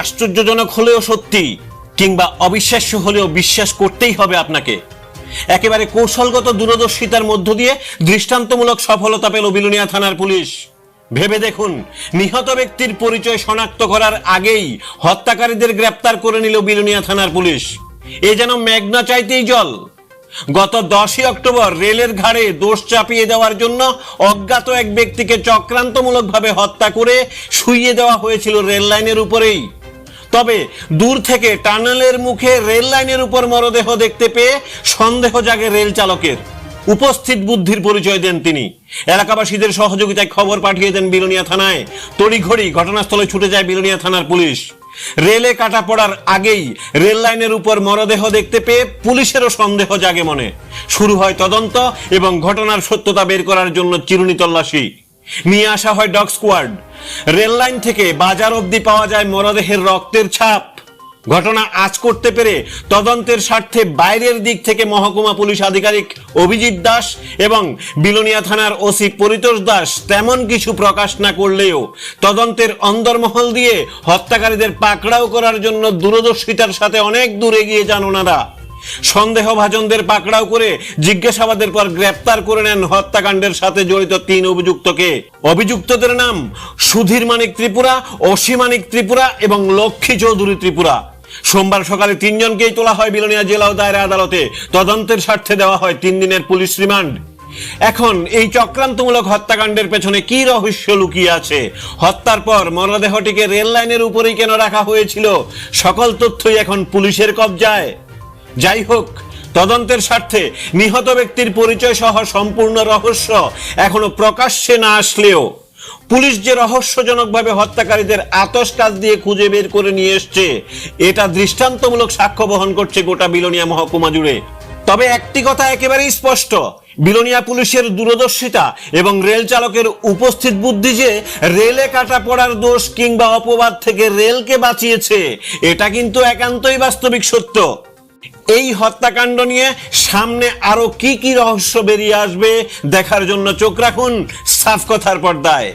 আশ্চর্যজনক হলেও সত্যি, কিংবা অবিশ্বাস্য হলেও বিশ্বাস করতেই হবে আপনাকে। একেবারে কৌশলগত দূরদর্শিতার মধ্য দিয়ে দৃষ্টান্তমূলক সফলতা পেল বিলুনিয়া থানার পুলিশ। ভেবে দেখুন, নিহত ব্যক্তির পরিচয় শনাক্ত করার আগেই হত্যাকারীদের গ্রেপ্তার করে নিল বিলুনিয়া থানার পুলিশ। এ যেন মেঘনা চাইতেই জল। গত দশই অক্টোবর রেলের ঘাড়ে দোষ চাপিয়ে দেওয়ার জন্য অজ্ঞাত এক ব্যক্তিকে চক্রান্তমূলকভাবে হত্যা করে শুইয়ে দেওয়া হয়েছিল রেল লাইনের উপরেই। তবে দূর থেকে টানেলের মুখে রেল লাইনের উপর মরদেহ দেখতে পেয়ে সন্দেহ জাগে রেল চালকের। উপস্থিত বুদ্ধির পরিচয় দেন তিনি। এলাকাবাসীদের সহযোগিতায় খবর পাঠিয়ে দেন বিলোনিয়া থানায়। তড়িঘড়ি ঘটনাস্থলে ছুটে যায় বিলোনিয়া থানার পুলিশ। রেলে কাটা পড়ার আগেই রেল লাইনের উপর মরদেহ দেখতে পেয়ে পুলিশেরও সন্দেহ জাগে মনে। শুরু হয় তদন্ত এবং ঘটনার সত্যতা বের করার জন্য চিরুনি তল্লাশি। নিয়ে আসা হয় ডগ স্কোয়াড। রেল লাইন থেকে বাজার অবধি পাওয়া যায় মরদেহের রক্তের ছাপ। ঘটনা আজ করতে পেরে তদন্তের স্বার্থে বাইরের দিক থেকে মহকুমা পুলিশ আধিকারিক অভিজিৎ দাস এবং বিলোনিয়া থানার ওসি পরিতোষ দাস তেমন কিছু প্রকাশ না করলেও তদন্তের অন্দরমহল দিয়ে হত্যাকারীদের পাকড়াও করার জন্য দূরদর্শিতার সাথে অনেক দূর এগিয়ে যান ওনারা। সন্দেহভাজনদের পাকড়াও করে জিজ্ঞাসাবাদের পর গ্রেপ্তার করে নেন হত্যাকাণ্ডের সাথে জড়িত তিন অভিযুক্তকে। অভিযুক্তদের নাম সুধীর মানিক ত্রিপুরা অসী মানিক ত্রিপুরা এবং লক্ষ্মী চৌধুরী ত্রিপুরা। সোমবার সকালে তিনজনকেই তোলা হয় বিলোনিয়া জেলা ও দায়রা আদালতে। তদন্তের স্বার্থে দেওয়া হয় তিন দিনের পুলিশ রিমান্ড। এখন এই চক্রান্তমূলক হত্যাকাণ্ডের পেছনে কি রহস্য লুকিয়ে আছে? হত্যার পর মরদেহটিকে রেল লাইনের উপরেই কেন রাখা হয়েছিল? সকল তথ্যই এখন পুলিশের কবজায়। যাই হোক, তদন্তের স্বার্থে নিহত ব্যক্তির পরিচয় সহ সম্পূর্ণ রহস্য এখনও প্রকাশ্যে না আসলেও পুলিশ যে রহস্যজনকভাবে হত্যাকারীদের আতস কাজ দিয়ে খুঁজে বের করে নিয়ে এসছে, এটা দৃষ্টান্তমূলক সাক্ষ্য বহন করছে গোটা বিলোনিয়া মহকুমা জুড়ে। তবে একটি কথা একেবারেই স্পষ্ট, বিলোনিয়া পুলিশের দূরদর্শিতা এবং রেল চালকের উপস্থিত বুদ্ধি যে রেলে কাটা পড়ার দোষ কিংবা অপবাদ থেকে রেলকে বাঁচিয়েছে, এটা কিন্তু একান্তই বাস্তবিক সত্য। এই হত্যাকাণ্ড নিয়ে সামনে আরও কি কি রহস্য বেরিয়ে আসবে দেখার জন্য চোখ রাখুন সাফ কথার পর্দায়।